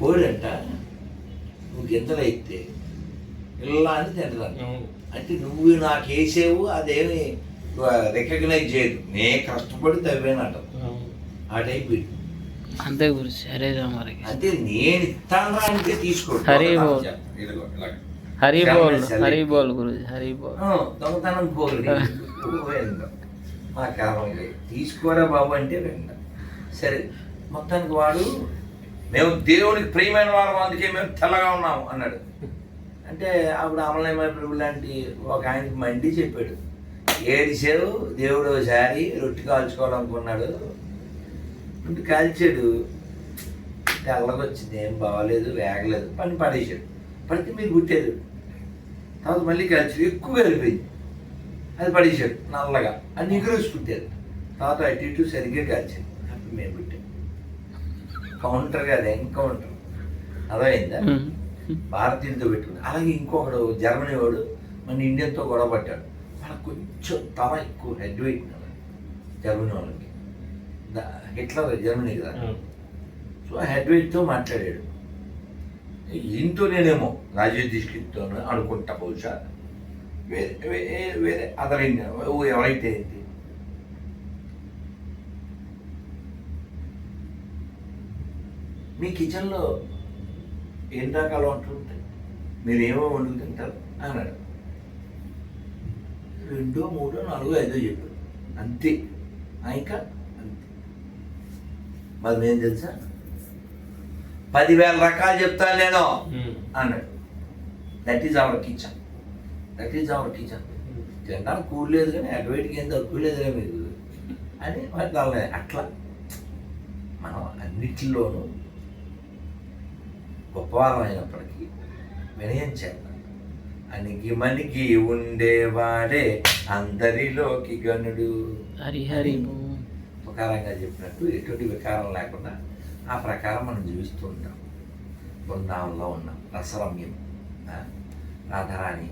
కోడంట నువ్వు గింజలు అయితే ఇలా అని తింటాను. అంటే నువ్వు నాకు వేసేవు అదేమి రికగ్నైజ్ చేయదు. నే కష్టపడి తవ్వేనట. ఆ టైప్. అంతే గురు సరే రామరికి అంటే నేను ఇస్తాను అంటే తీసుకోడు. హరి బోల్. హరి బోల్ హరి బోల్ గురుజీ హరి బోల్. ఆ, దొంగతనం పోగలి మా లేదు. తీసుకోరా బాబు అంటే వెంట సరే మొత్తానికి వాడు మేము దేవునికి ప్రియమైన వారం అందుకే మేము తెల్లగా ఉన్నాము అన్నాడు. అంటే అప్పుడు అమలయ్య ప్రభు లాంటి ఒక ఆయనకి మండి చెప్పాడు. ఏడిసావు దేవుడు ఒకసారి రొట్టి కాల్చుకోవాలనుకున్నాడు. రొట్టి కాల్చాడు. తెల్లగా వచ్చింది ఏం బాగలేదు వేగలేదు. పని పడేసాడు పడితే మీరు గుట్టారు తర్వాత మళ్ళీ కాల్చాడు. ఎక్కువ కలిపింది అది పడేసాడు నల్లగా. అది నిగురేసి తర్వాత అటు ఇటు సరిగ్గా కాల్చాడు. అప్పుడు మేము పుట్టాం. కౌంటర్ కాదు ఎన్కౌంటర్ అర్థమైందా? భారతీయులతో పెట్టుకుని. అలాగే ఇంకొకడు జర్మనీ వాడు మన ఇండియన్తో గొడవ పట్టాడు వాళ్ళకి కొంచెం తల ఎక్కువ హెడ్ వెయిట్ జర్మనీ వాళ్ళకి. హిట్లర్ జర్మనీ కదా. సో హెడ్ వెయిట్తో మాట్లాడాడు. ఈయనతో నేనేమో రాజీవ్ దీక్షిత్తోను అనుకుంటా బహుశా. వేరే వేరే అదర్ ఎవరైతే మీ కిచెన్లో ఏం రకాలు వంటలు ఉంటాయి మీరు ఏమో వండుకు తింటారు అన్నాడు. రెండో మూడో నాలుగో ఐదో చెప్పాడు. అంతే. ఇంకా అంతే. మరి మేము తెలుసా? పదివేల రకాలు చెప్తాను నేను. అన్నాడు. That is our kitchen that is our kitchen తినడానికి కూడలేదు కానీ అటువైపుకి ఏం తక్కువ లేదులే మీకు అని మరి వాళ్ళని అట్లా. మనం అన్నిటిలోనూ గొప్పవారం అయినప్పటికీ వినయం చేద్దాం అనికి మనికి ఉండేవాడే అందరిలోకి గనుడు. హరి హరి బోల్ ఉపకారంగా చెప్పినట్టు ఎటువంటి వికారం లేకుండా ఆ ప్రకారం మనం జీవిస్తూ ఉంటాం. బృందావనంలో ఉన్నాం రసరమ్యం రాధారాణి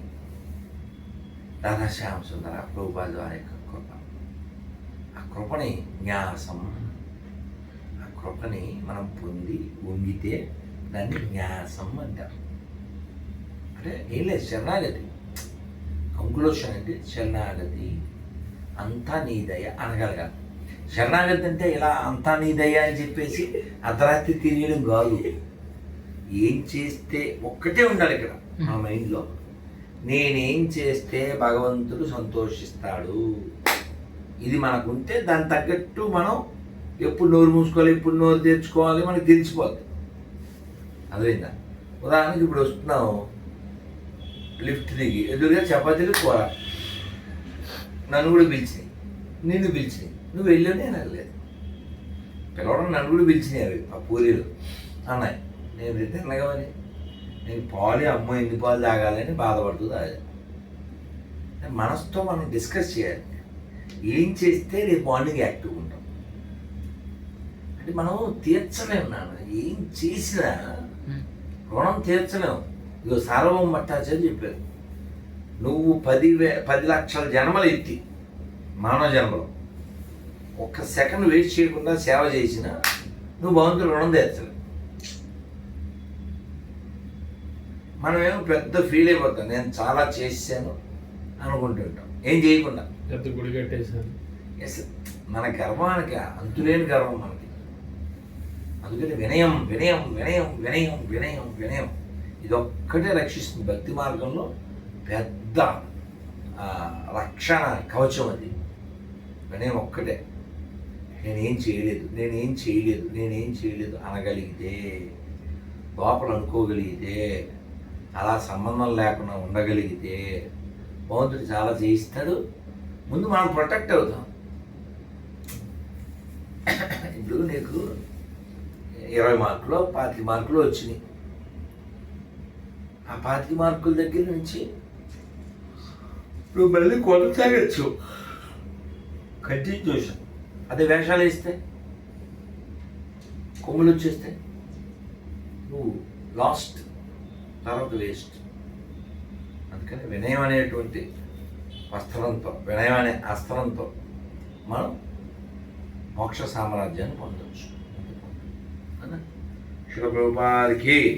రాధాశ్యామ సుందర ప్రభుపాద వారి యొక్క కృప. ఆ కృపని న్యాసం ఆ కృపని మనం పొంది వంగితే దాన్ని న్యాసం అంటారు అంటే ఏం లేదు శరణాగతి. కంక్లూషన్ అంటే శరణాగతి అంతా నీ దయ అనగలగాలి. శరణాగతి అంటే ఇలా అంతా నీ దయ అని చెప్పేసి అర్ధరాత్రి తిరియడం కాదు. ఏం చేస్తే ఒక్కటే ఉండాలి ఇక్కడ మా మైండ్లో. నేనేం చేస్తే భగవంతుడు సంతోషిస్తాడు? ఇది మనకుంటే దాని తగ్గట్టు మనం ఎప్పుడు నోరు మూసుకోవాలి ఎప్పుడు నోరు తెచ్చుకోవాలి మనకు తెలిసిపోద్ది. అదైందా? ఉదాహరణకి ఇప్పుడు వస్తున్నావు లిఫ్ట్ దిగి ఎదురుగా చపాతీలు కూర. నన్ను కూడా పిలిచినాయి నిన్ను పిలిచినాయి నువ్వు వెళ్ళావు నేను వెళ్ళలేదు. పిలవడం నన్ను కూడా పిలిచినాయి అవి ఆ పూరీలు. అన్నాయి నేను తిన్నగమని నేను పాలు అమ్మ ఎన్ని పాలు తాగాలని బాధపడుతూ అది మనసుతో మనం డిస్కస్ చేయాలి. ఏం చేస్తే రేపు మార్నింగ్ యాక్టివ్ ఉంటాం? అంటే మనం తీర్చలేము నాన్న. ఏం చేసినా రుణం తీర్చలేము ఇదిగో సార్వభౌమ భట్టాచార్య చెప్పారు. నువ్వు పది వే పది లక్షల జన్మలు ఎత్తి మానవ జన్మలో ఒక్క సెకండ్ వేస్ట్ చేయకుండా సేవ చేసినా నువ్వు భగవంతుడు రుణం తీర్చలేవు మనమేమో పెద్ద ఫీల్ అయిపోతాం. నేను చాలా చేశాను అనుకుంటుంటాం. ఏం చేయకుండా. పెద్ద గుడి కట్టేశాను ఎస్ మన గర్వానికి అంతులేని గర్వం మనకి. అందుకని వినయం వినయం వినయం వినయం వినయం వినయం. ఇదొక్కటే రక్షిస్తుంది భక్తి మార్గంలో పెద్ద రక్షణ కవచం అది. వినయం ఒక్కటే. నేనేం చేయలేదు నేనేం చేయలేదు నేనేం చేయలేదు అనగలిగితే లోపల అనుకోగలిగితే అలా సంబంధం లేకుండా ఉండగలిగితే భగవంతుడు చాలా చేయిస్తాడు. ముందు మనం ప్రొటెక్ట్ అవుతాం. ఇప్పుడు నీకు ఇరవై మార్కులు పాతిక మార్కులు వచ్చినాయి. ఆ పాతిక మార్కుల దగ్గర నుంచి నువ్వు మళ్ళీ కొనసాగచ్చు. కంటిన్యూషన్ అదే వేషాలు వేస్తే కొమ్ములు వచ్చేస్తే నువ్వు లాస్ట్ తర్వాత వేస్ట్ అందుకని వినయం అనేటువంటి వస్త్రంతో వినయం అనే అస్త్రంతో మనం మోక్ష సామ్రాజ్యాన్ని పొందవచ్చు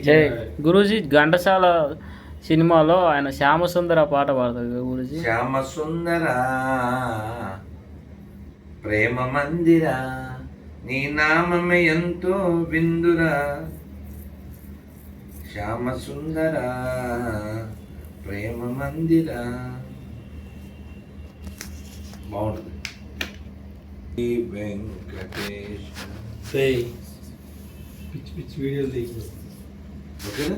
జై. గురూజీ ఘంటసాల సినిమాలో ఆయన శ్యామసుందర పాట పాడతారు గురూజీ? శ్యామ సుందర ప్రేమ మందిర నీ నామమే ఎంతో బిందురా శ్యామ సుందర ప్రేమ మందిర. బాగుంటుంది. వెంకటేశ్వర పిచ్చి పిచ్చి వీడియోలు తీసి ఓకేనా?